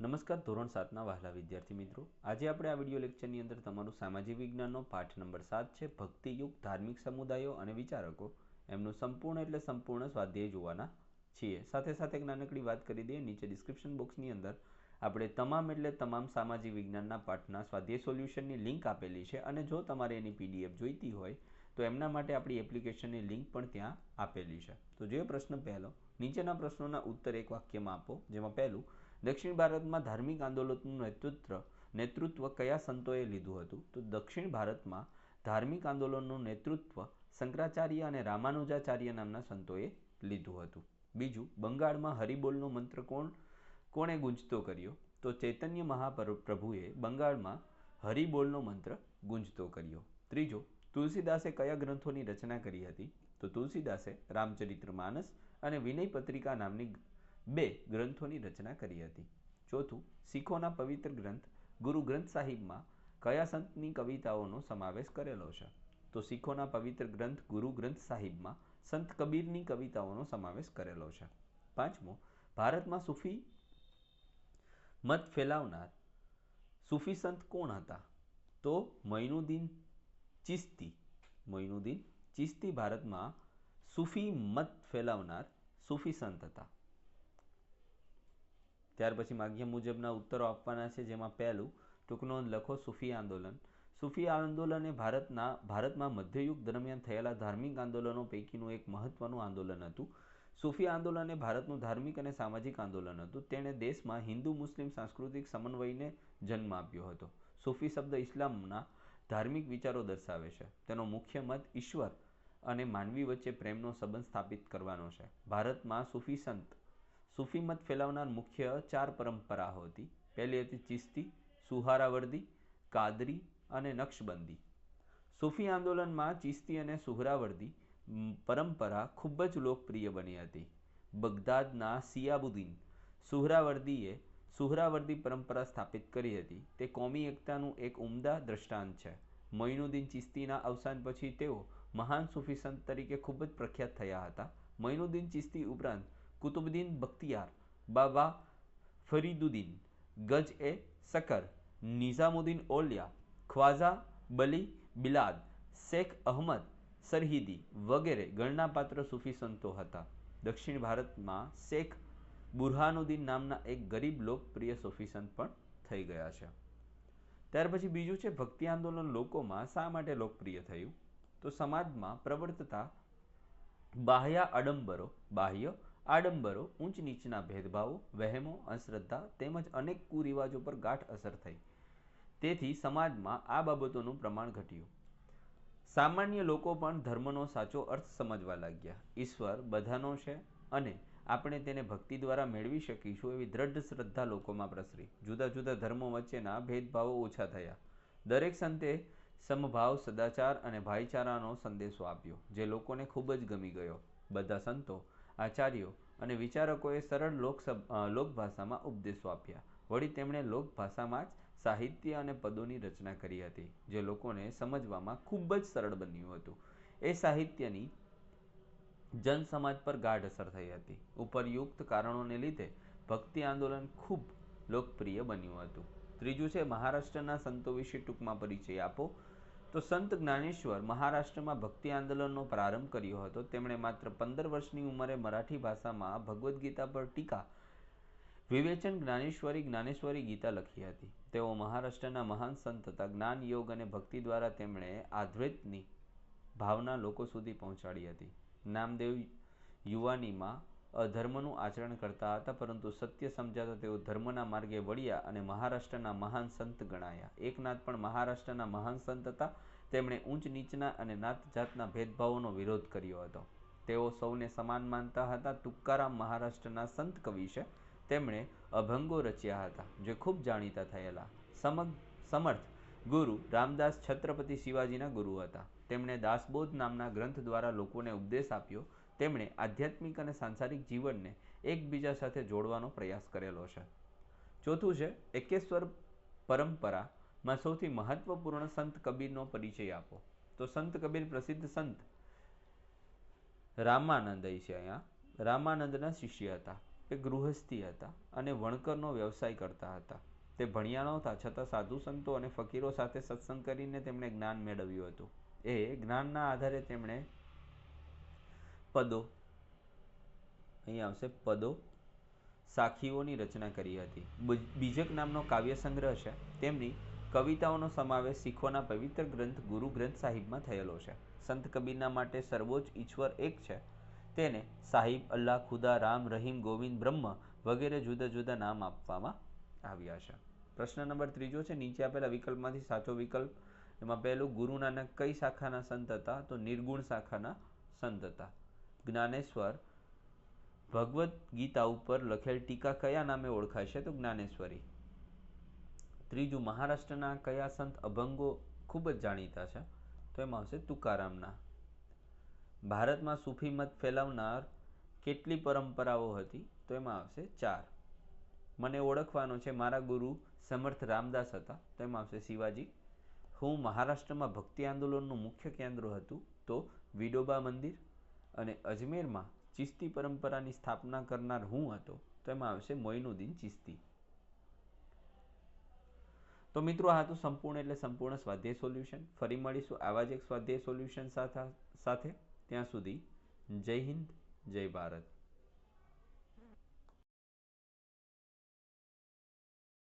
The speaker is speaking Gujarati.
નમસ્કાર, ધોરણ સાતના વહાલા વિદ્યાર્થી મિત્રો. આજે આપણે આ વીડિયો લેક્ચરની અંદર તમારું સામાજિક વિજ્ઞાનનો પાઠ નંબર સાત છે ભક્તિયુગ ધાર્મિક સમુદાયો અને વિચારકો. એમનું સંપૂર્ણ એટલે સંપૂર્ણ સ્વાધ્યાય જોવાના છીએ. સાથે સાથે એક નાનકડી વાત કરી દઈએ, નીચે ડિસ્ક્રિપ્શન બોક્સની અંદર આપણે તમામ એટલે તમામ સામાજિક વિજ્ઞાનના પાઠના સ્વાધ્યાય સોલ્યુશનની લિંક આપેલી છે અને જો તમારે એની પીડીએફ જોઈતી હોય, તો એમના માટે આપણી એપ્લિકેશનની લિંક પણ ત્યાં આપેલી છે. તો જે પ્રશ્ન પહેલો, નીચેના પ્રશ્નોના ઉત્તર એક વાક્યમાં આપો, જેમાં પહેલું દક્ષિણ ભારતમાં ધાર્મિક આંદોલનનું નેતૃત્વ નેતૃત્વ કયા સંતોએ લીધું હતું? તો દક્ષિણ ભારતમાં ધાર્મિક આંદોલનનું નેતૃત્વ શંકરાચાર્ય અને રામાનુજાચાર્ય નામના સંતોએ લીધું હતું. બીજું, બંગાળમાં હરિબોલનો મંત્ર કોણ, કોણે ગુંજતો કર્યો? તો ચૈતન્ય મહાપ્રભુએ બંગાળમાં હરિબોલનો મંત્ર ગુંજતો કર્યો. ત્રીજો, તુલસીદાસે કયા ગ્રંથોની રચના કરી હતી? તો તુલસીદાસે રામચરિત્ર માનસ અને વિનય પત્રિકા નામની બે ગ્રંથોની રચના કરી હતી. ચોથું, શીખોના પવિત્ર ગ્રંથ, ગુરુ ગ્રંથ સાહિબમાં કયા સંતની કવિતાઓનો સમાવેશ કરેલો છે? તો શીખોના પવિત્ર ગ્રંથ, ગુરુ ગ્રંથ સાહિબમાં સંત કબીરની કવિતાઓનો સમાવેશ કરેલો છે. પાંચમો, ભારતમાં સૂફી મત ફેલાવનાર સૂફી સંત કોણ હતા? તો મૈનુદ્દીન ચિસ્તી મૈનુદ્દીન ચિસ્તી ભારતમાં સૂફી મત ફેલાવનાર સૂફી સંત હતા. ત્યાર પછી માગ્ય મુજબના ઉત્તરો આપવાના છે, જેમાં પહેલું ટૂંકનો લખો, સૂફી આંદોલન. સૂફી આંદોલન એ ભારતના, ભારતમાં મધ્યયુગ દરમિયાન થયેલા ધાર્મિક આંદોલનો પૈકીનું એક મહત્વનું આંદોલન હતું. સૂફી આંદોલન એ ભારતનું ધાર્મિક અને સામાજિક આંદોલન હતું. તેણે દેશમાં હિન્દુ, મુસ્લિમ સાંસ્કૃતિક સમન્વયને જન્મ આપ્યો હતો. સૂફી શબ્દ ઇસ્લામના ધાર્મિક વિચારો દર્શાવે છે. તેનો મુખ્ય મત ઈશ્વર અને માનવી વચ્ચે પ્રેમનો સંબંધ સ્થાપિત કરવાનો છે. ભારતમાં સૂફી સંત સૂફી મત ફેલાવનાર મુખ્ય ચાર પરંપરાઓ હતી. પહેલી હતી ચિસ્તી, સુહારાવર્દી, કાદરી અને નક્શબંધી. સૂફી આંદોલનમાં ચિસ્તી અને સુહરાવર્દી પરંપરા ખૂબ જ લોકપ્રિય બની હતી. બગદાદના સિયાબુદ્દીન સુહરાવર્દીએ સુહરાવર્દી પરંપરા સ્થાપિત કરી હતી. તે કોમી એકતાનું એક ઉમદા દ્રષ્ટાંત છે. મૈનુદ્દીન ચિસ્તીના અવસાન પછી તેઓ મહાન સૂફી સંત તરીકે ખૂબ જ પ્રખ્યાત થયા હતા. મૈનુદ્દીન ચિસ્તી ઉપરાંત કુતુબુદ્દીન બખ્તિયાર, બાબા ફરીદુદ્દીન, ગજ એ સકર, નિઝામુદ્દીન ઓલિયા, ખ્વાઝા બલી બિલાદ, શેખ અહમદ સરહિદી વગેરે ગણનાપાત્ર સૂફી સંતો હતા. દક્ષિણ ભારતમાં શેખ બુરહાનુદ્દીન નામના એક ગરીબ લોકપ્રિય સૂફી સંત પણ થઈ ગયા છે. ત્યાર પછી બીજું છે ભક્તિ આંદોલન લોકોમાં શા માટે લોકપ્રિય થયું? તો સમાજમાં પ્રવર્તતા બાહ્ય આડંબરો, બાહ્ય આડંબરો, ઊંચ નીચના ભેદભાવો, વહેમો અંધશ્રદ્ધા તેમજ અનેક કુરિવાજો પર ગાઢ અસર થઈ. તેથી સમાજમાં આ બાબતોનું પ્રમાણ ઘટ્યું. સામાન્ય લોકો પણ ધર્મનો સાચો અર્થ સમજવા લાગ્યા. ઈશ્વર બધાનો છે અને આપણે તેને ભક્તિ દ્વારા મેળવી શકીશું એવી દ્રઢ શ્રદ્ધા લોકોમાં પ્રસરી. જુદા જુદા ધર્મો વચ્ચેના ભેદભાવો ઓછા થયા. દરેક સંતે સમભાવ, સદાચાર અને ભાઈચારાનો સંદેશો આપ્યો, જે લોકોને ખૂબ જ ગમી ગયો. બધા સંતો આચાર્યો અને વિચારકોએ સરળ લોકસભા લોકભાષામાં ઉપદેશો આપ્યા. વળી તેમણે લોકભાષામાં જ સાહિત્ય અને પદોની રચના કરી હતી, જે લોકોને સમજવામાં ખૂબ જ સરળ બન્યું હતું. એ સાહિત્યની જન સમાજ પર ગાઢ અસર થઈ હતી. ઉપરયુક્ત કારણોને લીધે ભક્તિ આંદોલન ખૂબ લોકપ્રિય બન્યું હતું. ત્રીજું છે, મહારાષ્ટ્રના સંતો વિશે ટૂંકમાં પરિચય આપો. તો સંત જ્ઞાનેશ્વર મહારાષ્ટ્રમાં ભક્તિ આંદોલનનો પ્રારંભ કર્યો હતો. તેમણે માત્ર પંદર વર્ષની ઉંમરે મરાઠી ભાષામાં ભગવદ્ ગીતા પર ટીકા. વિવેચન જ્ઞાનેશ્વરી જ્ઞાનેશ્વરી ગીતા લખી હતી. તેઓ મહારાષ્ટ્રના મહાન સંત હતા જ્ઞાન યોગ અને ભક્તિ દ્વારા તેમણે આદ્વૈતની ભાવના લોકો સુધી પહોંચાડી હતી. નામદેવ યુવાનીમાં અધર્મનું આચરણ કરતા હતા, પરંતુ સત્ય સમજાતા તેઓ ધર્મના માર્ગે વળ્યા અને મહારાષ્ટ્રના મહાન સંત ગણાયા. એકનાથ પણ મહારાષ્ટ્રના મહાન સંત હતા. તેમણે ઊંચ નીચના અને નાત જાતના ભેદભાવોનો વિરોધ કર્યો હતો. તેઓ સૌને સમાન માનતા હતા. તુકારામ મહારાષ્ટ્રના સંત કવિ છે. તેમણે અભંગો રચ્યા હતા, જે ખૂબ જાણીતા થયેલા. સમગ, સમર્થ ગુરુ રામદાસ છત્રપતિ શિવાજીના ગુરુ હતા. તેમણે દાસબોધ નામના ગ્રંથ દ્વારા લોકોને ઉપદેશ આપ્યો તેમણે આધ્યાત્મિક અને સાંસારિક જીવનને એકબીજા સાથે જોડવાનો પ્રયાસ કરેલો છે. ચોથું છે, એકેશ્વર પરંપરામાં સૌથી મહત્વપૂર્ણ સંત કબીરનો પરિચય આપો. તો સંત કબીર પ્રસિદ્ધ સંત રામાનંદ છે અહીંયા. રામાનંદના શિષ્ય હતા. એ ગૃહસ્થી હતા અને વણકરનો વ્યવસાય કરતા હતા. તે ભણ્યા નહોતા, છતાં સાધુ સંતો અને ફકીરો સાથે સત્સંગ કરીને તેમણે જ્ઞાન મેળવ્યું હતું. એ જ્ઞાનના આધારે તેમણે પદો. અહીં આવશે પદો. સાખીઓની રચના કરી હતી. બીજક નામનો કાવ્ય સંગ્રહ છે. તેમની કવિતાઓનો સમાવેશ શીખોના પવિત્ર ગ્રંથ ગુરુ ગ્રંથ સાહિબમાં થયેલો છે. સંત કબીરના માટે સર્વોચ્ચ ઈશ્વર એક છે. તેને સાહિબ, અલ્લાહ, ખુદા, રામ, રહીમ, ગોવિંદ, બ્રહ્મ વગેરે જુદા જુદા નામ આપવામાં આવ્યા છે. પ્રશ્ન નંબર ત્રીજો છે. નીચે આપેલા વિકલ્પમાંથી સાચો વિકલ્પ. એમાં પહેલું ગુરુ નાનક કઈ શાખાના સંત હતા? તો નિર્ગુણ શાખાના સંત હતા. જ્ઞાનેશ્વર ભગવદ્ ગીતા ઉપર લખેલ ટીકા કયા નામે ઓળખાય છે? તો જ્ઞાનેશ્વરી. ત્રીજું, મહારાષ્ટ્રના કયા સંત અભંગો ખૂબ જ જાણીતા છે? તો એમાં આવશે તુકારામના. ભારતમાં સૂફી મત ફેલાવનાર કેટલી પરંપરાઓ હતી? તો એમાં આવશે ચાર. મને ઓળખવાનો છે મારા ગુરુ સમર્થ રામદાસ હતા. તો એમાં આવશે શિવાજી. હું મહારાષ્ટ્રમાં ભક્તિ આંદોલનનું મુખ્ય કેન્દ્ર હતું તો વિડોબા મંદિર. અને અજમેરમાં ચિસ્તી પરંપરાની સ્થાપના કરનાર હું હતો, તો એમાં આવશે મોઇનુદ્દીન ચિસ્તી. તો મિત્રો, આ તો સંપૂર્ણ એટલે સંપૂર્ણ સ્વાધ્યાય સોલ્યુશન. ફરી મળીશું આવા જ એક સ્વાધ્યાય સોલ્યુશન સાથે. ત્યાં સુધી જય હિન્દ, જય ભારત.